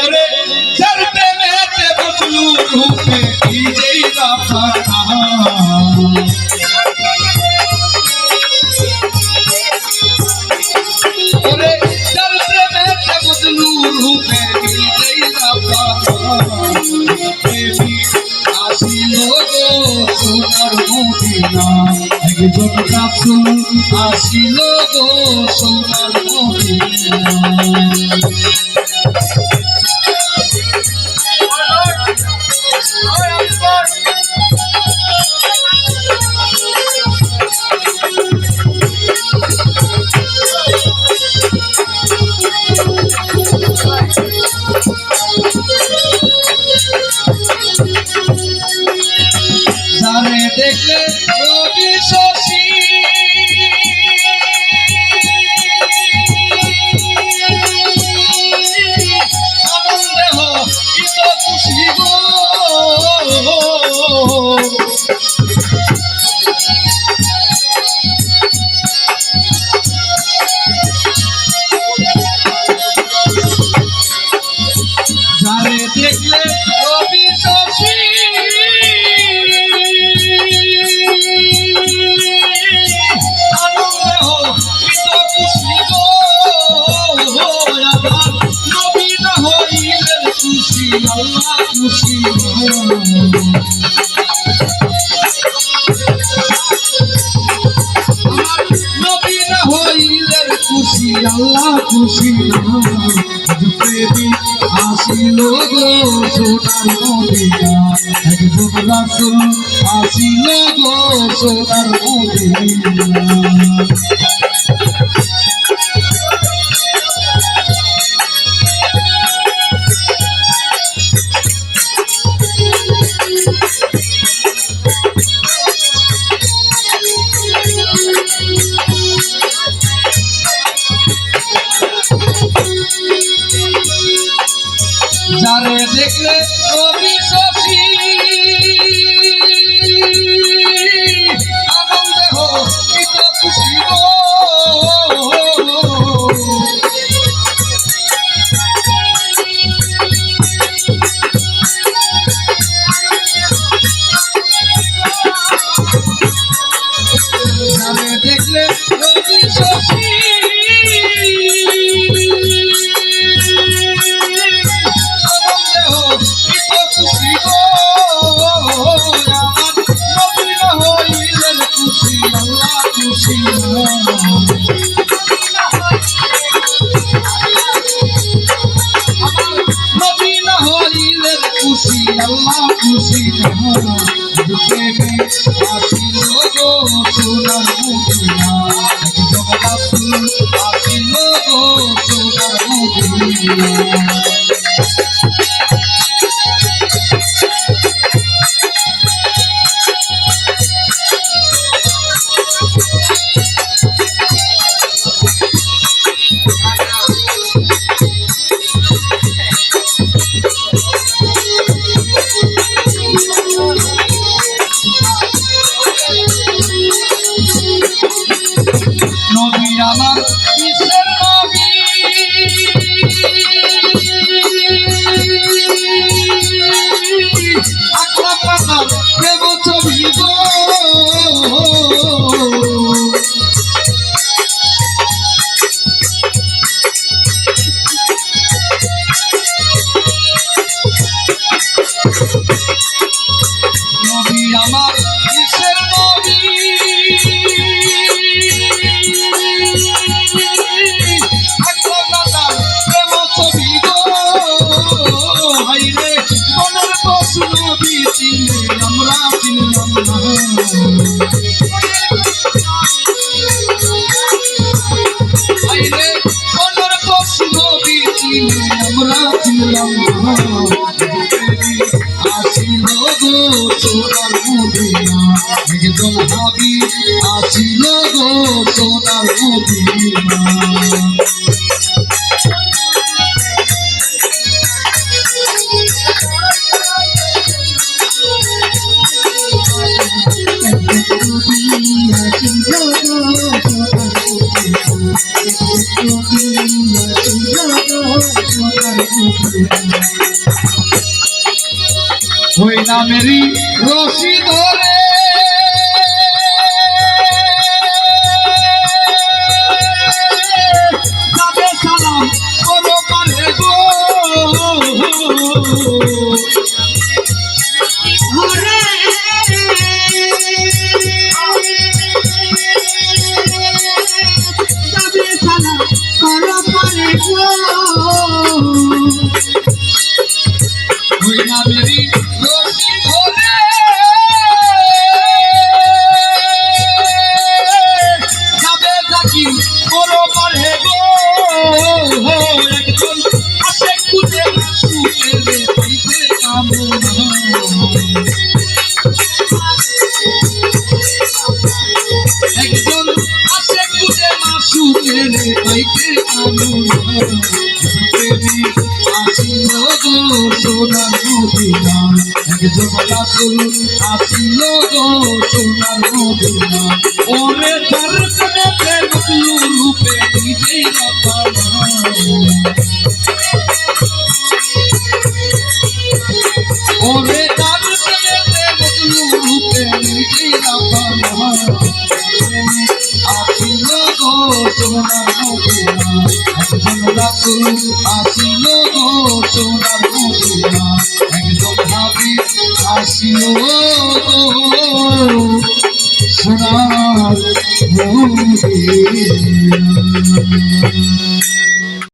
ওরে যার প্রেমেতে বসলু রূপে নিজেই রাফানা ওরে যার প্রেমেতে বসলু রূপে নিজেই রাফানা প্রেমী আসিল গো সোনার মদিনা। একজন রাসূল আসিল গো সোনার মদিনা। খুশি আল্লাহ খুশি প্রেমী আসিল গো সোনার মদিনা একজন রাসূল আসিল গো সোনার মদিনা সোনার মদিনা একদম ভাবি আছিল গো সোনার মদিনা ওই নামেরই রশিদ Gracias. জমলা ফুল আসিল গো সোনার মদিনা ওরে তার করে প্রেম রূপে নিজে ওরে